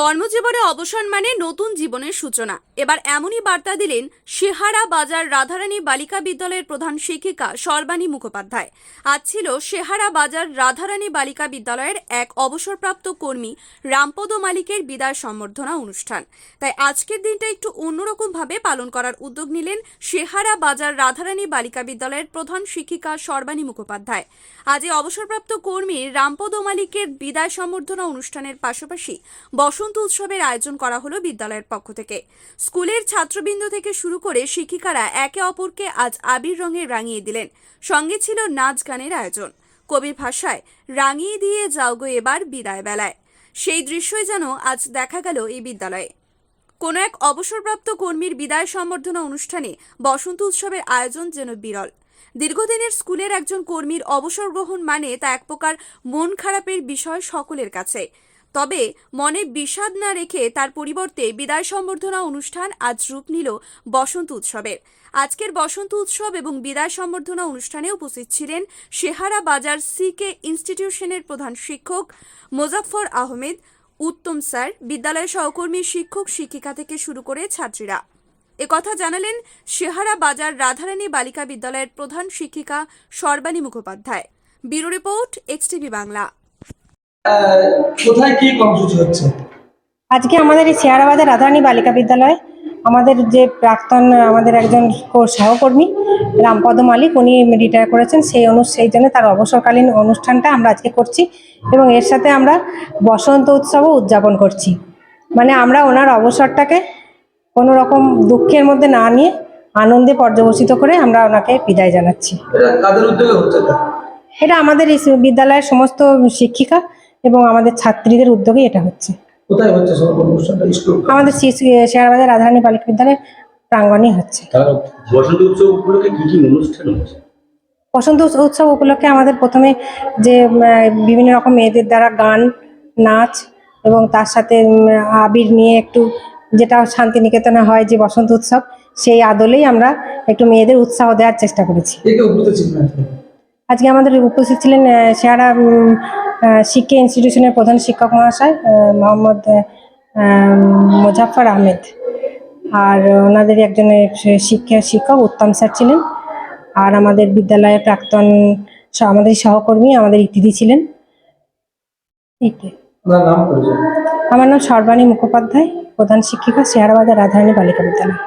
কর্মজীবনে অবসান মানে নতুন জীবনের সূচনা। এবার এমনই বার্তা দিলেন শেহারা বাজার রাধারানী বালিকা বিদ্যালয়ের প্রধান শিক্ষিকা সর্বাণী মুখোপাধ্যায়। আজ ছিল শেহারা বাজার রাধারানী বালিকা বিদ্যালয়ের এক অবসরপ্রাপ্ত কর্মী রামপদ মালিকের বিদায় সম্বর্ধনা অনুষ্ঠান। তাই আজকের দিনটা একটু অন্যরকমভাবে পালন করার উদ্যোগ নিলেন শেহারা বাজার রাধারানী বালিকা বিদ্যালয়ের প্রধান শিক্ষিকা সর্বাণী মুখোপাধ্যায়। আজ এই অবসরপ্রাপ্ত কর্মী রামপদ মালিকের বিদায় সম্বর্ধনা অনুষ্ঠানের পাশাপাশি বসন্ত উৎসবের আয়োজন করা হলো বিদ্যালয়ের পক্ষ থেকে। স্কুলের ছাত্রবৃন্দ থেকে শুরু করে শিক্ষিকারা একে অপরকে আজ আবির রঙে রাঙিয়ে দিলেন। সঙ্গে ছিল নাচ গানের আয়োজন। কবির ভাষায়, রাঙিয়ে দিয়ে যাও গো এবার বিদায় বেলায়। সেই দৃশ্যই যেন আজ দেখা গেল এই বিদ্যালয়ে। কোনো এক অবসরপ্রাপ্ত কর্মীর বিদায় সম্বর্ধনা অনুষ্ঠানে বসন্ত উৎসবের আয়োজন যেন বিরল। দীর্ঘদিনের স্কুলের একজন কর্মীর অবসর গ্রহণ মানে তা এক প্রকার মন খারাপের বিষয় সকলের কাছে। তবে মনে বিষাদ না রেখে তার পরিবর্তে বিদায় সম্বর্ধনা অনুষ্ঠান আজ রূপ নিল বসন্ত উৎসবের আজকের বসন্ত উৎসব এবং বিদায় সম্বর্ধনা অনুষ্ঠানে উপস্থিত ছিলেন শেহারা বাজার সিকে ইনস্টিটিউশনের প্রধান শিক্ষক মোজাফফর আহমেদ, উত্তম স্যার, বিদ্যালয়ের সহকর্মী শিক্ষক, শিক্ষিকা থেকে শুরু করে ছাত্রীরা। একথা জানালেন শেহারা বাজার রাধারানী বালিকা বিদ্যালয়ের প্রধান শিক্ষিকা Sarbani Mukhopadhyay. Bureau report XTV Bangla. কোথায় কি কর্মসূচি হচ্ছে? আজকে আমাদের এই শেয়ারাবাদের রাধারানী বালিকা বিদ্যালয় আমাদের যে প্রাক্তন আমাদের একজন সহকর্মী রামপদ মালিক উনি রিটায়ার করেছেন সেই অনু সেই জন্য তার অবসরকালীন অনুষ্ঠানটা আমরা আজকে করছি এবং এর সাথে আমরা বসন্ত উৎসবও উদযাপন করছি। মানে আমরা ওনার অবসরটাকে কোনো রকম দুঃখের মধ্যে না নিয়ে আনন্দে পর্যবসিত করে আমরা ওনাকে বিদায় জানাচ্ছি। এটা আমাদের বিদ্যালয়ের সমস্ত শিক্ষিকা এবং আমাদের ছাত্রীদের উদ্যোগে এটা হচ্ছে। কোথায় আমাদের শেয়ারবাজার রাধারানী বালিকা বিদ্যালয়ের প্রাঙ্গণেই হচ্ছে। বসন্ত উৎসব উপলক্ষে কি কি অনুষ্ঠান হচ্ছে? বসন্ত উৎস- উৎসব উপলক্ষে আমাদের প্রথমে যে বিভিন্ন রকম মেয়েদের দ্বারা গান নাচ এবং তার সাথে আবির নিয়ে একটু যেটা শান্তিনিকেতনে হয় যে বসন্ত উৎসব সেই আদলেই আমরা একটু মেয়েদের উৎসাহ দেওয়ার চেষ্টা করেছি। আজকে? আমাদের উপস্থিত ছিলেন আহ, শিক্ষা ইনস্টিটিউশনের প্রধান শিক্ষক মহাশয় মোহাম্মদ আহ, মোজাফফর আহমেদ। আর ওনাদের একজনের শিক্ষা শিক্ষক উত্তম স্যার ছিলেন। আর আমাদের বিদ্যালয়ের প্রাক্তন আমাদের সহকর্মী আমাদের ইতিথি ছিলেন। আমার নাম সর্বাণী মুখোপাধ্যায় প্রধান শিক্ষিকা শেয়ারাবাজার রাধারানী বালিকা বিদ্যালয়।